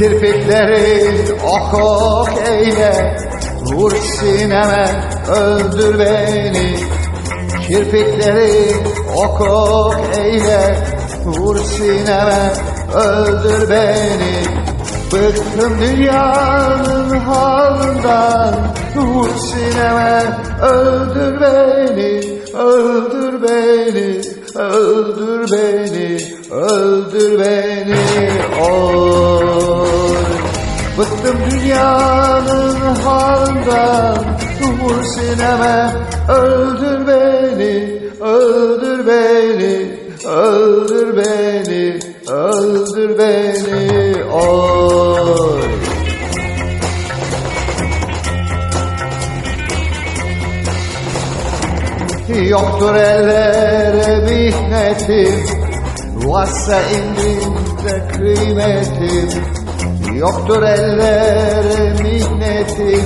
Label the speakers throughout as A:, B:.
A: Kirpiklerin ok ok eyle Vur sineme öldür beni. Kirpiklerin ok ok eyle Vur sineme öldür beni. Bıktım dünyanın halinden Vur sineme öldür beni Öldür beni Öldür beni Öldür beni. Oy Bıktım dünyanın halinden Vur sineme. Öldür beni Öldür beni Öldür beni Öldür beni. Oy. Yoktur ellere mihnetim Varsa indinde kıymetim Yoktur ellere mihnetim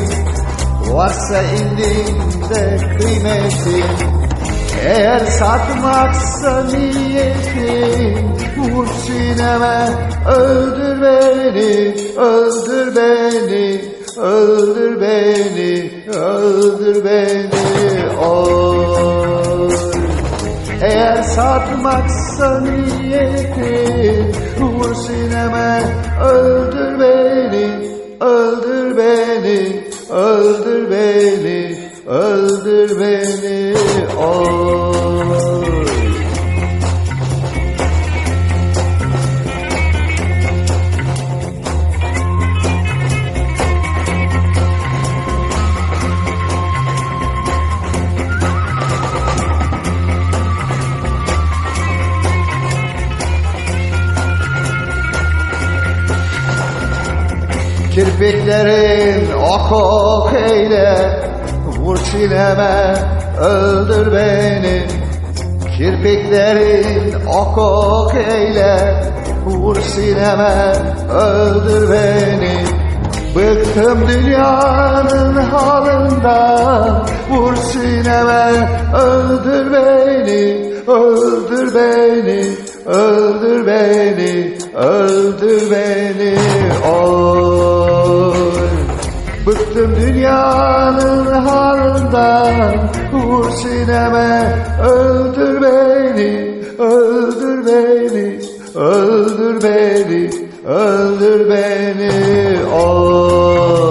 A: Varsa indinde kıymetim Eğer satmaksa niyetim Vur sineme öldür beni Öldür beni Öldür beni Öldür beni. Oy. Eğer satmaksa niyetin Vur sineme öldür Öldür beni Oy. Kirpiklerin ok ok eyle Vur çileme öldür beni. Kirpiklerin ok ok eyle. Vur sineme öldür beni. Bıktım dünyanın halinden Vur sineme öldür beni. Öldür beni. Öldür beni. Öldür beni. Oy Bıktım dünyanın halinden Vur sineme Öldür beni Öldür beni Öldür beni Öldür beni. Oy